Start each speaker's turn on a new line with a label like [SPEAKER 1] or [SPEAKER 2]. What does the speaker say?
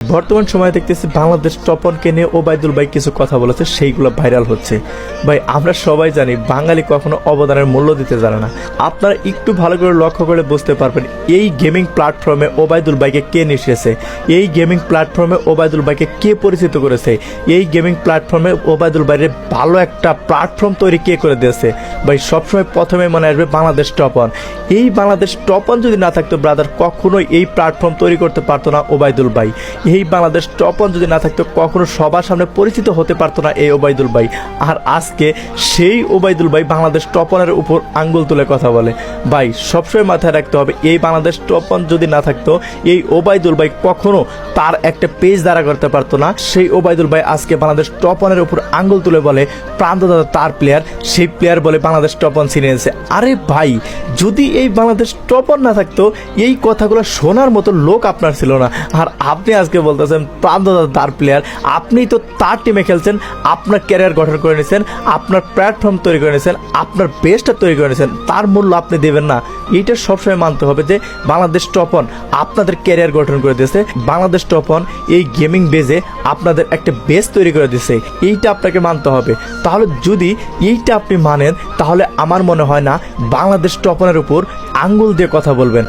[SPEAKER 1] বর্তমান সময়ে দেখতেছি বাংলাদেশ টপনকে নিয়ে ওবায়দুল ভাই কিছু কথা বলেছে, সেইগুলো ভাইরাল হচ্ছে। ভাই, আমরা সবাই জানি বাঙালি কখনো অবদানের মূল্য দিতে জানে না। আপনারা একটু ভালো করে লক্ষ্য করে বুঝতে পারবেন, এই গেমিং প্ল্যাটফর্মে ওবায়দুল ভাইকে কে এসেছে এই গেমিং প্ল্যাটফর্মে ওবায়দুল ভাইকে কে পরিচিত করেছে? এই গেমিং প্ল্যাটফর্মে ওবায়দুল ভাইয়ের ভালো একটা প্ল্যাটফর্ম তৈরি কে করে দিয়েছে? ভাই, সবসময় প্রথমে মনে আসবে বাংলাদেশ টপন এই বাংলাদেশ টপন যদি না থাকতো ব্রাদার কখনোই এই প্ল্যাটফর্ম তৈরি করতে পারতো না ওবায়দুল ভাই। এই বাংলাদেশ টপন যদি না থাকতো, কখনো সবার সামনে পরিচিত হতে পারতো না এই ওবায়দুল ভাই। আর আজকে সেই ওবায়দুল ভাই বাংলাদেশ টপনের উপর আঙ্গুল তুলে কথা বলে। ভাই, সবসময় মাথায় রাখতে হবে, এই বাংলাদেশ টপন যদি না থাকতো, এই ওবায়দুল ভাই কখনো তার একটা পেজ দ্বারা করতে পারতো না। সেই ওবায়দুল ভাই আজকে বাংলাদেশ টপনের উপর আঙ্গুল তুলে বলে প্রান্তদাতা তার প্লেয়ার সেই প্লেয়ার বলে বাংলাদেশ টপন ছিনিয়েছে আরে ভাই, যদি এই বাংলাদেশ টপন না থাকতো, এই কথাগুলো শোনার মতো লোক আপনার ছিল না। আর আপনি আজকে বলতেছেন? প্রান্তদাতা তার প্লেয়ার আপনি তো তার টিমে খেলছেন, আপনার ক্যারিয়ার গঠন করে নিয়েছেন আপনার প্ল্যাটফর্ম তৈরি করে নিয়েছেন আপনার বেসটা তৈরি করে নিয়েছেন তার মূল্য আপনি দেবেন না। এইটা সবসময় মানতে হবে যে, বাংলাদেশ টপন আপনাদের ক্যারিয়ার গঠন করে দিয়েছে। বাংলাদেশ টপন এই গেমিং বেজে আপনাদের একটা বেস তৈরি করে দিয়েছে। এইটা আপনাকে মানতে হবে। তাহলে যদি এইটা আপনি মানেন, তাহলে আমার মনে হয় না বাংলাদেশ টপনের উপর আঙ্গুল দিয়ে কথা বলবেন।